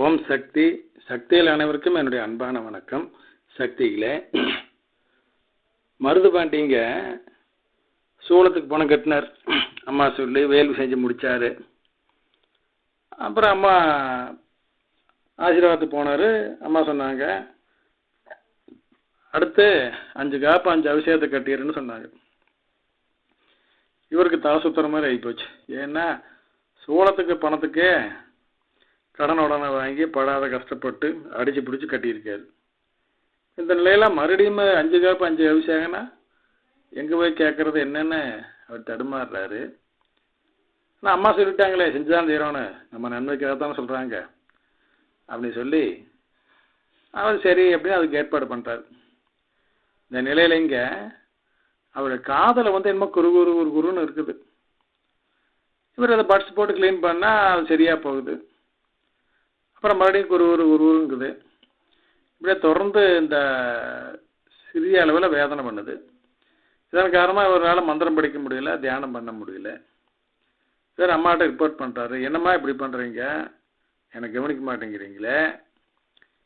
ஓம் சக்தி. சக்தியில் அனைவருக்கும் என்னுடைய அன்பான வணக்கம். சக்திகளே. மருது பாண்டிங்க சூளத்துக்கு பணம் கட்டினார். அம்மா சொல்லி வேல்வி செஞ்சு முடித்தார் அப்புறம் அம்மா ஆசீர்வாதத்துக்கு போனார். அம்மா சொன்னாங்க அடுத்து அஞ்சு காப்பு அஞ்சு அபிஷேகத்தை கட்டிடுன்னு சொன்னாங்க. இவருக்கு தலை சுத்துற மாதிரி ஆகிப்போச்சு ஏன்னா சூளத்துக்கு பணத்துக்கு கடன் உடனே வாங்கி படாத கஷ்டப்பட்டு அடிச்சு பிடிச்சி கட்டியிருக்காரு. இந்த நிலையில மறுபடியும் அஞ்சு காப்பு அஞ்சு அபிஷேகம்னா எங்கே போய் கேட்கறது என்னன்னு அவர் தடுமாறுறாரு. ஆனால் அம்மா சொல்லிட்டாங்களே செஞ்சுதான் செய்கிறோன்னு நம்ம நன்மைக்காக தானே சொல்கிறாங்க அப்படின்னு சொல்லி அவர் சரி அப்படின்னு அதுக்கு ஏற்பாடு பண்ணுறாரு இந்த நிலையில இங்க அவருடைய காதில் வந்து என்னமோ குரு குரு குரு குருன்னு இருக்குது. இவர் அதை பட்ஸ் போட்டு க்ளீன் பண்ணால் அது சரியாக போகுது. அப்புறம் மறுபடியும் குரு ஒரு குருங்குது இப்படியே தொடர்ந்து இந்த சிறிய அளவில் வேதனை பண்ணுது. இதன் காரணமாக இவரால் மந்திரம் படிக்க முடியல தியானம் பண்ண முடியல. சார் அம்மாட்ட ரிப்போர்ட் பண்ணுறாரு என்னம்மா இப்படி பண்ணுறீங்க எனக்கு கவனிக்க மாட்டேங்கிறீங்களே.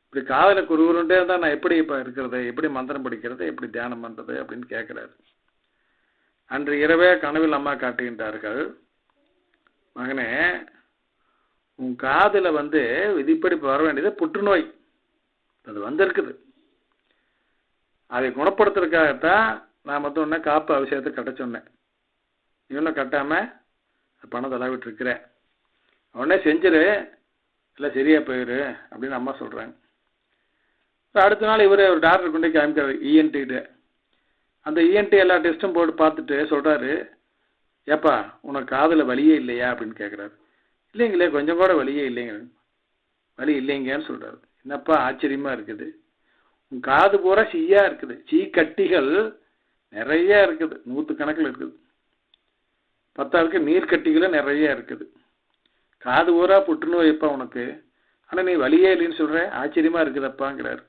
இப்படி காதில் குருகுருன்ட்டே இருந்தால் நான் எப்படி இப்போ இருக்கிறது? எப்படி மந்திரம் படிக்கிறது? எப்படி தியானம் பண்ணுறது அப்படின்னு கேட்குறாரு அன்று இரவே கனவில் அம்மா காட்டுகின்றார்கள். மகனே உன் காதில் வந்து விதிப்படி வர வேண்டியது புற்றுநோய். அது வந்திருக்குது. அதை குணப்படுத்துறதுக்காகத்தான் நான் மொத்தம் ஒன்று காப்பு அவசியத்தை கட்ட சொன்னேன். இவனும் கட்டாமல் பணம் விட்டுருக்கிறேன் உடனே செஞ்சிரு இல்லை சரியா போயிரு அப்படின்னு அம்மா சொல்கிறாங்க அடுத்த நாள் இவர் ஒரு டாக்டர் கொண்டு காமிக்கிறார் இஎன்டிகிட்ட அந்த இஎன்டி எல்லா டெஸ்ட்டும் போட்டு பார்த்துட்டு சொல்கிறாரு ஏப்பா உனக்கு காதில் வலியே இல்லையா அப்படின்னு கேட்குறாரு இல்லைங்களே கொஞ்சம் கூட வலியே இல்லைங்க. வலி இல்லைங்கன்னு சொல்கிறாரு என்னப்பா ஆச்சரியமாக இருக்குது. உன் காது பூரா சீயாக இருக்குது. சீ கட்டிகள் நிறைய இருக்குது. நூற்றுக்கணக்கில் இருக்குது. பத்தாளுக்கு நீர்க்கட்டிகளும் நிறைய இருக்குது. காது பூரா புற்றுநோய்ப்பா உனக்கு. ஆனால் நீ வலியே இல்லைன்னு சொல்கிற ஆச்சரியமாக இருக்குதப்பாங்கிறார்.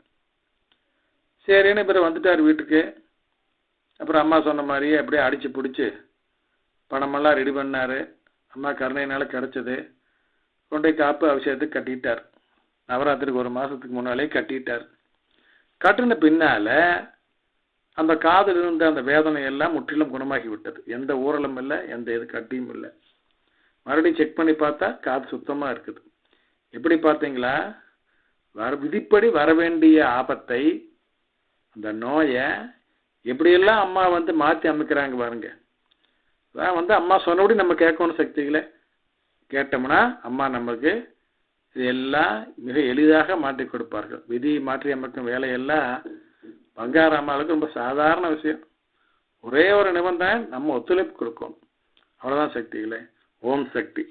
சரின்னு பிறகு வந்துட்டார் வீட்டுக்கு. அப்புறம் அம்மா சொன்ன மாதிரியே அப்படியே அடித்து பிடிச்சி பணமெல்லாம் ரெடி பண்ணார். அம்மா கருணையினால் கிடச்சிது. கொண்டு போய் காப்பு அவசியத்துக்கு கட்டிட்டார். நவராத்திரிக்கு ஒரு மாதத்துக்கு முன்னாலே கட்டிட்டார். கட்டின பின்னால் அந்த காதில் இருந்த அந்த வேதனை எல்லாம் முற்றிலும் குணமாகி விட்டது. எந்த ஊரலும் இல்லை எந்த இது கட்டியும் இல்லை. மறுபடியும் செக் பண்ணி பார்த்தா காது சுத்தமாக இருக்குது. எப்படி பார்த்தீங்களா? வர விதிப்படி வர வேண்டிய ஆபத்தை அந்த நோயை எப்படியெல்லாம் அம்மா வந்து மாற்றி அமைக்கிறாங்க பாருங்க. அதான் வந்து அம்மா சொன்னபடி நம்ம கேட்கணும் சக்திகளை கேட்டோம்னா அம்மா நமக்கு இதெல்லாம் மிக எளிதாக மாற்றி கொடுப்பார்கள். விதி மாற்றி அமைக்கும் வேலையெல்லாம் பங்கார அம்மாவுக்கு ரொம்ப சாதாரண விஷயம். ஒரே ஒரு நிபந்தனை நம்ம ஒத்துழைப்பு கொடுக்கணும். அவ்வளோதான் சக்திகளே ஓம் சக்தி.